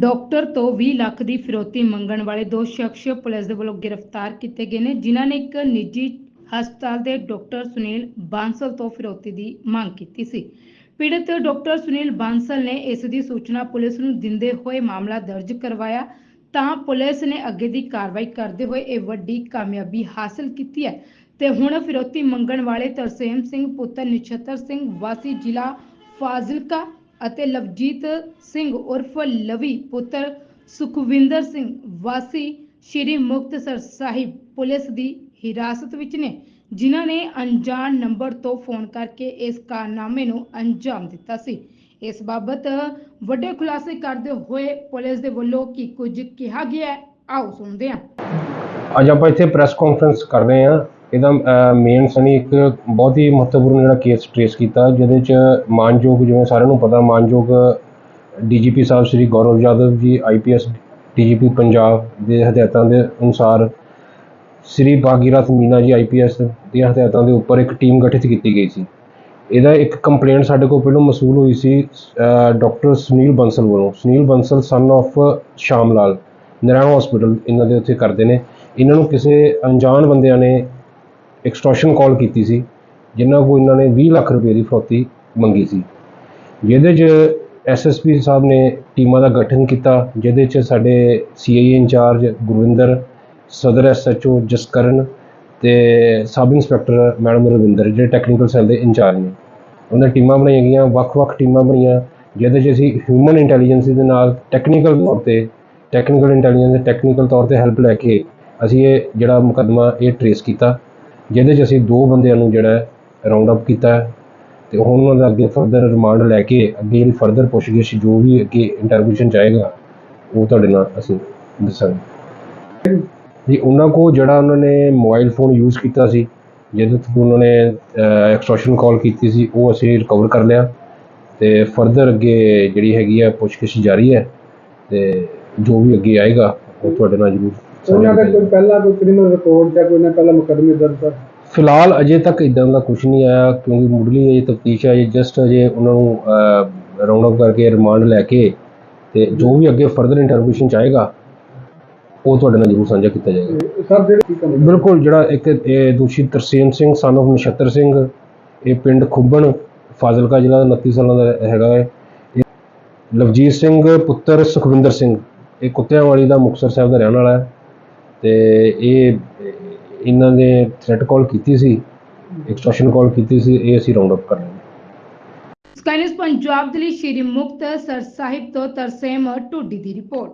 Doctor ਤੋਂ 20 ਲੱਖ ਦੀ ਫਿਰੌਤੀ ਮੰਗਣ ਵਾਲੇ ਦੋ ਸ਼ਖਸ ਪੁਲਿਸ ਦੇ ਵੱਲੋਂ ਗ੍ਰਿਫਤਾਰ ਕੀਤੇ ਗਏ ਨੇ, ਜਿਨ੍ਹਾਂ ਨੇ ਇੱਕ ਨਿੱਜੀ ਹਸਪਤਾਲ ਦੇ ਡਾਕਟਰ ਸੁਨੀਲ ਬਾਂਸਲ ਤੋਂ ਫਿਰੌਤੀ ਦੀ ਮੰਗ ਕੀਤੀ ਸੀ। ਪੀੜਤ ਡਾਕਟਰ ਸੁਨੀਲ ਬਾਂਸਲ ਨੇ ਇਸ ਦੀ ਸੂਚਨਾ ਪੁਲਿਸ ਨੂੰ ਦਿੰਦੇ ਹੋਏ ਮਾਮਲਾ ਦਰਜ ਕਰਵਾਇਆ। ਤਾਂ ਪੁਲਿਸ ਨੇ ਅੱਗੇ ਦੀ ਕਾਰਵਾਈ ਕਰਦੇ ਹੋਏ ਇਹ ਵੱਡੀ ਕਾਮਯਾਬੀ ਹਾਸਲ ਕੀਤੀ ਹੈ ਤੇ ਹੁਣ ਫਿਰੌਤੀ ਮੰਗਣ ਵਾਲੇ ਤਰਸੇਮ ਸਿੰਘ, ਪੁੱਤਰ ਨਿਛਤਰ ਸਿੰਘ ਵਾਸੀ ਜ਼ਿਲ੍ਹਾ ਫਾਜ਼ਿਲਕਾ ਅਤੇ ਲਵਜੀਤ ਸਿੰਘ ਉਰਫ ਲਵੀ ਪੁੱਤਰ ਸੁਖਵਿੰਦਰ ਸਿੰਘ ਵਾਸੀ ਸ਼੍ਰੀ ਮੁਕਤਸਰ ਸਾਹਿਬ ਪੁਲਿਸ ਦੀ ਹਿਰਾਸਤ ਵਿੱਚ ਨੇ, ਜਿਨ੍ਹਾਂ ਨੇ ਅਣਜਾਣ ਨੰਬਰ ਤੋਂ ਫੋਨ ਕਰਕੇ ਇਸ ਕਾਰਨਾਮੇ ਨੂੰ ਅੰਜਾਮ ਦਿੱਤਾ ਸੀ। ਇਸ ਬਾਬਤ ਵੱਡੇ ਖੁਲਾਸੇ ਕਰਦੇ ਹੋਏ ਪੁਲਿਸ ਦੇ ਵੱਲੋਂ ਕੀ ਕੁਝ ਕਿਹਾ ਗਿਆ ਹੈ, ਆਓ ਸੁਣਦੇ ਹਾਂ। ਅੱਜ ਆਪਾਂ ਇੱਥੇ ਪ੍ਰੈਸ ਕਾਨਫਰੰਸ ਕਰ ਰਹੇ ਹਾਂ। ਇਹਦਾ ਮੇਨ ਸਨੀ ਇੱਕ ਬਹੁਤ ਹੀ ਮਹੱਤਵਪੂਰਨ ਜਿਹੜਾ ਕੇਸ ਟ੍ਰੇਸ ਕੀਤਾ, ਜਿਹਦੇ ਚ ਮਾਨਯੋਗ ਜਿਵੇਂ ਸਾਰਿਆਂ ਨੂੰ ਪਤਾ, ਮਾਨਯੋਗ ਡੀਜੀਪੀ ਸਾਹਿਬ ਸ੍ਰੀ ਗੌਰਵ ਯਾਦਵ ਜੀ ਆਈਪੀਐਸ ਡੀਜੀਪੀ ਪੰਜਾਬ ਦੇ ਹਦਾਇਤਾਂ ਦੇ ਅਨੁਸਾਰ ਸ੍ਰੀ ਭਾਗੀਰਥ ਮੀਨਾ ਜੀ ਆਈਪੀਐਸ ਦੀਆਂ ਹਦਾਇਤਾਂ ਦੇ ਉੱਪਰ ਇੱਕ ਟੀਮ ਗਠਿਤ ਕੀਤੀ ਗਈ ਸੀ। ਇਹਦਾ ਇੱਕ ਕੰਪਲੇਂਟ ਸਾਡੇ ਕੋਲ ਪਹਿਲਾਂ ਮਸੂਲ ਹੋਈ ਸੀ ਡਾਕਟਰ ਸੁਨੀਲ ਬੰਸਲ ਵੱਲੋਂ। ਸੁਨੀਲ ਬੰਸਲ ਸਨ of ਸ਼ਾਮ ਲਾਲ ਨਰਾਇਣ ਹਸਪੀਟਲ ਇਹਨਾਂ ਦੇ ਉੱਥੇ ਕਰਦੇ ਨੇ। ਇਹਨਾਂ ਨੂੰ ਕਿਸੇ ਅਣਜਾਣ ਬੰਦਿਆਂ ਨੇ ਐਕਸਟੋਰਸ਼ਨ ਕਾਲ ਕੀਤੀ ਸੀ ਜਿਨ੍ਹਾਂ ਕੋਲ ਇਹਨਾਂ ਨੇ 20 ਲੱਖ ਰੁਪਏ ਦੀ ਫਰੌਤੀ ਮੰਗੀ ਸੀ। ਜਿਹਦੇ 'ਚ ਐਸਐਸਪੀ ਸਾਹਿਬ ਨੇ ਟੀਮਾਂ ਦਾ ਗਠਨ ਕੀਤਾ, ਜਿਹਦੇ 'ਚ ਸਾਡੇ ਸੀਆਈਏ ਇੰਚਾਰਜ ਗੁਰਵਿੰਦਰ, ਸਦਰ ਐਸਐਚਓ ਜਸਕਰਨ ਤੇ ਸਬ ਇੰਸਪੈਕਟਰ ਮੈਡਮ ਰਵਿੰਦਰ, ਜਿਹੜੇ ਟੈਕਨੀਕਲ ਸੈੱਲ ਦੇ ਇੰਚਾਰਜ ਨੇ। ਉਹਨਾਂ ਟੀਮਾਂ ਬਣਾਈਆਂ ਗਈਆਂ, ਵੱਖ-ਵੱਖ ਟੀਮਾਂ ਬਣੀਆਂ, ਜਿਹਦੇ 'ਚ ਅਸੀਂ ਹਿਊਮਨ ਇੰਟੈਲੀਜੈਂਸ ਦੇ ਨਾਲ ਟੈਕਨੀਕਲ ਤੌਰ ਤੇ ਟੈਕਨੀਕਲ ਇੰਟੈਲੀਜੈਂਸ ਦੇ ਟੈਕਨੀਕਲ ਤੌਰ ਤੇ ਹੈਲਪ ਲੈ ਕੇ ਅਸੀਂ ਇਹ ਜਿਹੜਾ ਮੁਕੱਦਮਾ ਇਹ ਟਰੇਸ ਕੀਤਾ। ਜਿਹਦੇ 'ਚ ਅਸੀਂ ਦੋ ਬੰਦਿਆਂ ਨੂੰ ਜਿਹੜਾ ਰਾਉਂਡ ਅਪ ਕੀਤਾ ਹੈ ਤੇ ਹੁਣ ਉਹਨਾਂ ਦਾ ਅੱਗੇ ਫਰਦਰ ਰਿਮਾਂਡ ਲੈ ਕੇ ਅੱਗੇ ਫਰਦਰ ਪੁੱਛਗਿੱਛ ਜੋ ਵੀ ਅੱਗੇ ਇੰਟਰਵਿਊਸ਼ਨ ਚਾਹੇਗਾ, ਉਹ ਤੁਹਾਡੇ ਨਾਲ ਅਸੀਂ ਦੱਸਾਂਗੇ। ਜੀ ਉਹਨਾਂ ਕੋ ਜਿਹੜਾ ਉਹਨਾਂ ਨੇ ਮੋਬਾਈਲ ਫੋਨ ਯੂਜ਼ ਕੀਤਾ ਸੀ, ਜਿਹਦੇ ਤੋਂ ਉਹਨਾਂ ਨੇ ਐਕਸਟੋਰਸ਼ਨ ਕਾਲ ਕੀਤੀ ਸੀ, ਉਹ ਅਸੀਂ ਰਿਕਵਰ ਕਰ ਲਿਆ ਤੇ ਫਰਦਰ ਅੱਗੇ ਜਿਹੜੀ ਹੈਗੀ ਆ ਪੁੱਛਗਿੱਛ ਜਾਰੀ ਹੈ ਤੇ ਜੋ ਵੀ ਅੱਗੇ ਆਏਗਾ, ਉਹ ਤੁਹਾਡੇ ਨਾਲ ਜ਼ਰੂਰ ਉਹਨਾਂ ਦਾ ਕੋਈ ਪਹਿਲਾਂ ਕੋਈ ਕ੍ਰਿਮੀਨਲ ਰਿਕਾਰਡ ਜਾਂ ਕੋਈ ਨਾ ਪਹਿਲਾਂ ਮੁਕੱਦਮੇ ਦਰਜ ਹੈ ਫਿਲਹਾਲ ਅਜੇ ਤੱਕ ਇਦਾਂ ਦਾ ਕੁਝ ਨਹੀਂ ਆਇਆ ਕਿਉਂਕਿ ਮੁੱਢਲੀ ਇਹ ਤਫਤੀਸ਼ ਹੈ ਜਸਟ ਅਜੇ ਉਹਨਾਂ ਨੂੰ ਰਾਉਂਡ ਅਪ ਕਰਕੇ ਰਿਮਾਂਡ ਲੈ ਕੇ ਤੇ ਜੋ ਵੀ ਅੱਗੇ ਫਰਦਰ ਇੰਟਰਵਿਊਸ਼ਨ ਚਾਹੇਗਾ ਉਹ ਤੁਹਾਡੇ ਨਾਲ ਜ਼ਰੂਰ ਸਾਂਝਾ ਕੀਤਾ ਜਾਏਗਾ। ਸਰ ਜਿਹੜੇ ਬਿਲਕੁਲ ਜਿਹੜਾ ਇੱਕ ਇਹ ਦੋਸ਼ੀ ਤਰਸੇਮ ਸਿੰਘ son of ਨਛੱਤਰ ਸਿੰਘ ਇਹ ਪਿੰਡ ਖੁੱਬਣ ਫਾਜ਼ਿਲਕਾ ਜ਼ਿਲ੍ਹਾ ਦਾ 29 ਸਾਲਾਂ ਦਾ ਹੈਗਾ ਹੈ। ਲਵਜੀਤ ਸਿੰਘ ਪੁੱਤਰ ਸੁਖਵਿੰਦਰ ਸਿੰਘ ਇਹ ਕੁੱਤਿਆਂ ਵਾਲੀ ਦਾ ਮੁਕਤਸਰ ਸਾਹਿਬ ਦਾ ਰਹਿਣ ਵਾਲਾ ਹੈ। ਤੇ ਇਹ, ਇਹਨਾਂ ਨੇ ਥ੍ਰੈਟ ਕਾਲ ਕੀਤੀ ਸੀ ਐਕਸਟੋਰਸ਼ਨ ਕਾਲ ਕੀਤੀ ਸੀ, ਇਹ ਅਸੀਂ ਰਾਉਂਡ ਅਪ ਕਰ ਰਹੇ ਹਾਂ। ਸਕਾਈਨਸ ਪੰਜਾਬ ਦੇ ਲਈ ਸ਼੍ਰੀ ਮੁਕਤਸਰ ਸਾਹਿਬ ਤੋਂ ਤਰਸੇਮ ਟੁੱਡੀ ਦੀ ਰਿਪੋਰਟ